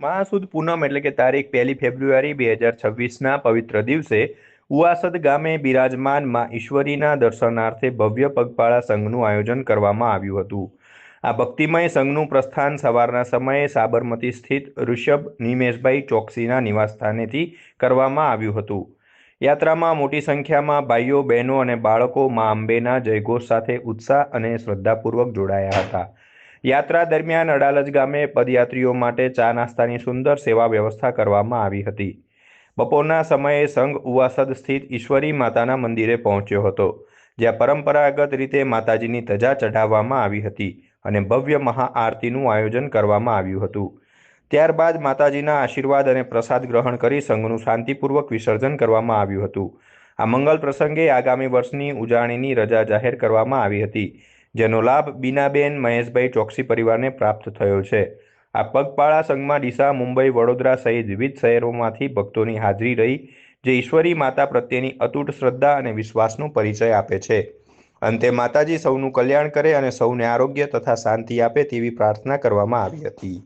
મહાસુદ પૂનમ એટલે કે તારીખ પહેલી ફેબ્રુઆરી બે હજાર છવ્વીસના પવિત્ર દિવસે ઉવાસદ ગામે બિરાજમાનમાં ઈશ્વરીના દર્શનાર્થે ભવ્ય પગપાળા સંઘનું આયોજન કરવામાં આવ્યું હતું. આ ભક્તિમય સંઘનું પ્રસ્થાન સવારના સમયે સાબરમતી સ્થિત ઋષભ નિમેશભાઈ ચોકસીના નિવાસસ્થાનેથી કરવામાં આવ્યું હતું. યાત્રામાં મોટી સંખ્યામાં ભાઈઓ, બહેનો અને બાળકો મા અંબેના જયઘોષ સાથે ઉત્સાહ અને શ્રદ્ધાપૂર્વક જોડાયા હતા. યાત્રા દરમિયાન અડાલજ ગામે પદયાત્રીઓ માટે ચા નાસ્તાની સુંદર સેવા વ્યવસ્થા કરવામાં આવી હતી. બપોરના સમયે સંઘ ઉવાસદ સ્થિત ઈશ્વરી માતાના મંદિરે પહોંચ્યો હતો, જ્યાં પરંપરાગત રીતે માતાજીની ધજા ચઢાવવામાં આવી હતી અને ભવ્ય મહાઆરતીનું આયોજન કરવામાં આવ્યું હતું. ત્યારબાદ માતાજીના આશીર્વાદ અને પ્રસાદ ગ્રહણ કરી સંઘનું શાંતિપૂર્વક વિસર્જન કરવામાં આવ્યું હતું. આ મંગલ પ્રસંગે આગામી વર્ષની ઉજાણીની રજા જાહેર કરવામાં આવી હતી. જેનો લાભ બીનાબેન મહેશભાઈ ચોકસી પરિવારને પ્રાપ્ત થયો છે. આ પગપાળા સંઘમાં ડીસા, મુંબઈ, વડોદરા સહિત વિવિધ શહેરોમાંથી ભક્તોની હાજરી રહી, જે ઈશ્વરી માતા પ્રત્યેની અતૂટ શ્રદ્ધા અને વિશ્વાસનો પરિચય આપે છે. અંતે માતાજી સૌનું કલ્યાણ કરે અને સૌને આરોગ્ય તથા શાંતિ આપે તેવી પ્રાર્થના કરવામાં આવી હતી.